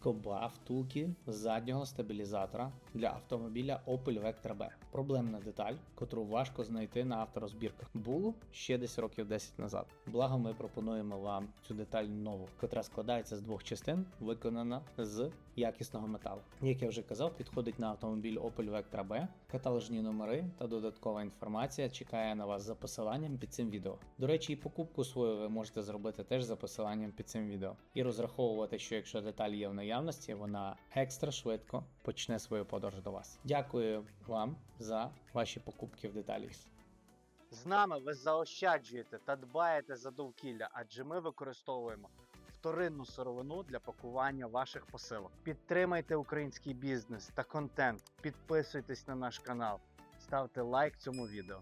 Скоба втулки заднього стабілізатора для автомобіля Opel Vectra B. Проблемна деталь, котру важко знайти на авторозбірках. Було ще десь років 10 назад. Благо, ми пропонуємо вам цю деталь нову, котра складається з двох частин, виконана з якісного металу. Як я вже казав, підходить на автомобіль Opel Vectra B. Каталожні номери та додаткова інформація чекає на вас за посиланням під цим відео. До речі, і покупку свою ви можете зробити теж за посиланням під цим відео. І розраховувати, що якщо деталь є в наявності, вона екстра швидко почне свою подорож до вас. Дякую вам за ваші покупки в деталі. З нами ви заощаджуєте та дбаєте за довкілля, адже ми використовуємо вторинну сировину для пакування ваших посилок. Підтримайте український бізнес та контент, підписуйтесь на наш канал, ставте лайк цьому відео.